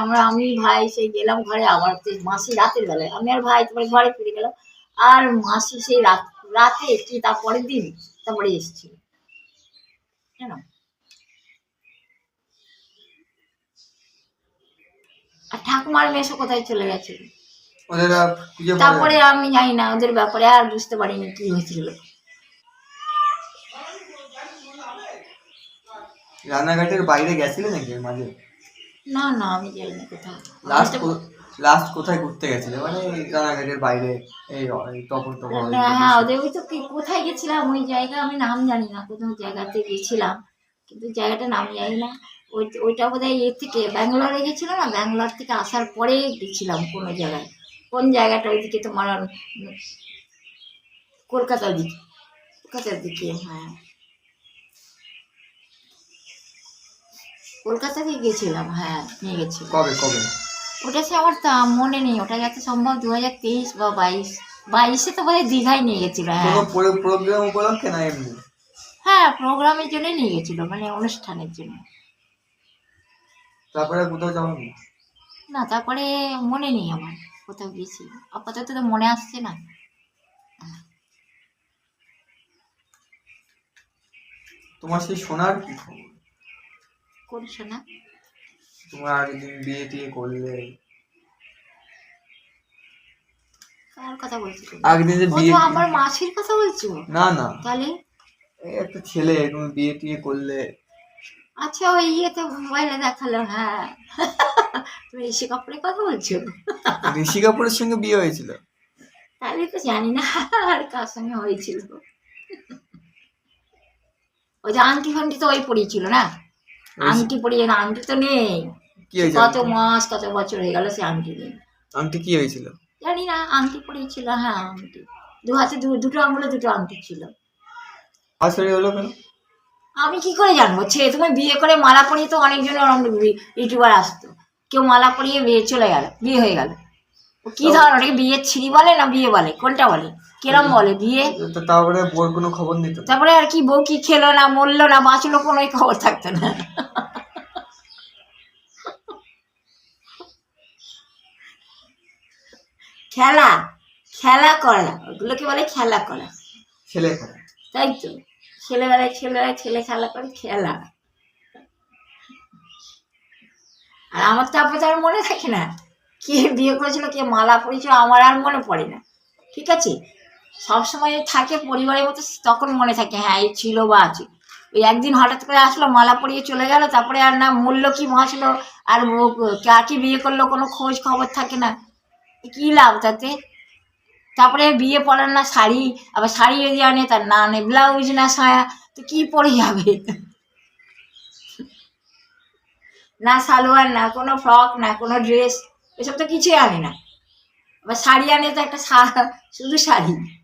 আমরা আমি ভাই সেই গেলাম ঘরে আবার মাসি রাতের বেলায়। আমি আর ভাই তারপরে ঘরে ফিরে গেলাম। আর মাসি সেই রাত রাতে কি তারপরের দিন তারপরে এসেছিল। জানো? আর ঠাকুমার মেসো কোথায় চলে গেছে? তারপরে আমি জানি না ওদের ব্যাপারে আর বুঝতে পারিনি কি হয়েছিল। রানাঘাটের বাইরে গেছিলে নাকি মাঝে? না না আমি যাইনি কোথাও। লাস্ট লাস্ট কোথায় ঘুরতে গেছিলে? মানে রানাঘাটের বাইরে এই তপন তপন হ্যাঁ ওদের ওই তো কি কোথায় গেছিলাম? ওই জায়গা আমি নাম জানি না কোথাও জায়গাতে গেছিলাম। কিন্তু জায়গাটার নাম জানি না। ওই ওইটা বোধহয় এর থেকে ব্যাঙ্গালোরে গেছিলাম না? ব্যাঙ্গালোর থেকে আসার পরে গেছিলাম কোনো জায়গায়। কোন জায়গাটা ওইদিকে তোমার কলকাতার দিকে? কলকাতার দিকে হ্যাঁ। কলকাতাতে গেছিলাম হ্যাঁ নিয়ে গেছি কবে কবে? ওটা সে আমার তা মনে নেই ওটা যাতে সম্ভব দু হাজার তেইশ বা বাইশ বাইশে তো বোধহয় দীঘায় নিয়ে গেছিল হ্যাঁ। প্রোগ্রাম উপলক্ষে না এমনি? হ্যাঁ প্রোগ্রামের জন্য নিয়ে গেছিল মানে অনুষ্ঠানের জন্য। তারপরে কোথাও যাওনি? না তারপরে মনে নেই আমার কোথাও গেছি আপাতত তো মনে আসছে না। তোমার সেই সোনার কি খবর? করছ না? তোমার আগের বিয়ে টিয়ে করলে। কার কথা বলছো? আগের দিন যে বিয়ে তো আমার মাসির কথা বলছো? না না। তাহলে? এই একটা ছেলে তুমি বিয়ে টিয়ে করলে। আচ্ছা ওই ইয়েতে মোবাইলে দেখাল হ্যাঁ। তুমি ঋষি কাপুরের কথা বলছো? ঋষি কাপুরের সঙ্গে বিয়ে হয়েছিল। তাহলে তো জানি না আর কার সঙ্গে হয়েছিল। ওই যে আংটি ফাংটি তো ওই পড়িয়েছিল না? আংটি পরিয়ে না আংটি তো নেই। কি হয়েছিল কত মাস কত বছর হয়ে গেল সে আংটি নেই আংটি কি হয়েছিল? জানি না আংটি পরিয়েছিল হ্যাঁ আংটি। দু হাতে দুটো আঙুলে দুটো আংটি ছিল। আসলে হলো কেন? আমি কি করে জানব? ছে তুমি বিয়ে করে মালা পরিয়ে তো অনেকজন ইউটিউবার আসতো। কেউ মালা পরিয়ে বিয়ে চলে গেল বিয়ে হয়ে গেল। কি ধরনের? ওটাকে বিয়ের ছিঁড়ি বলে না বিয়ে বলে? কোনটা বলে? কিরম বলে বিয়ে? তারপরে বোর কোনো খবর নিত। তারপরে আর কি বউ কি খেলো না মরলো না বাঁচলো কোনো খবর থাকতো না। খেলা খেলা করা ওগুলোকে বলে খেলা করা। ছেলে করে তাই তো ছেলেবেলায় ছেলেবেলায় ছেলে খেলা করে খেলা। আর আমার তো আপনার মনে থাকে না। কে বিয়ে করেছিল, কে মালা পরিয়েছিল আমার আর মনে পড়ে না। ঠিক আছে? সবসময় থাকে পরিবারের মতো তখন মনে থাকে হ্যাঁ এই ছিল বা আছে। ওই একদিন হঠাৎ করে আসলো, মালা পরিয়ে চলে গেল, তারপরে আর না, মূল্য কি বাঁচলো আর কাকে বিয়ে করল, কোনো খোঁজ খবর থাকে না। কি লাভ তাতে? তারপরে বিয়ে পড়ার না শাড়ি, আবার শাড়ি যদি আনে, তার না আনে, ব্লাউজ না সায়া, তো কি পরে যাবে? না সালোয়ার, না কোনো ফ্রক, না কোনো ড্রেস। এসব তো কিছুই আনে না। আবার শাড়ি আনে তো একটা শা- শুধু শাড়ি।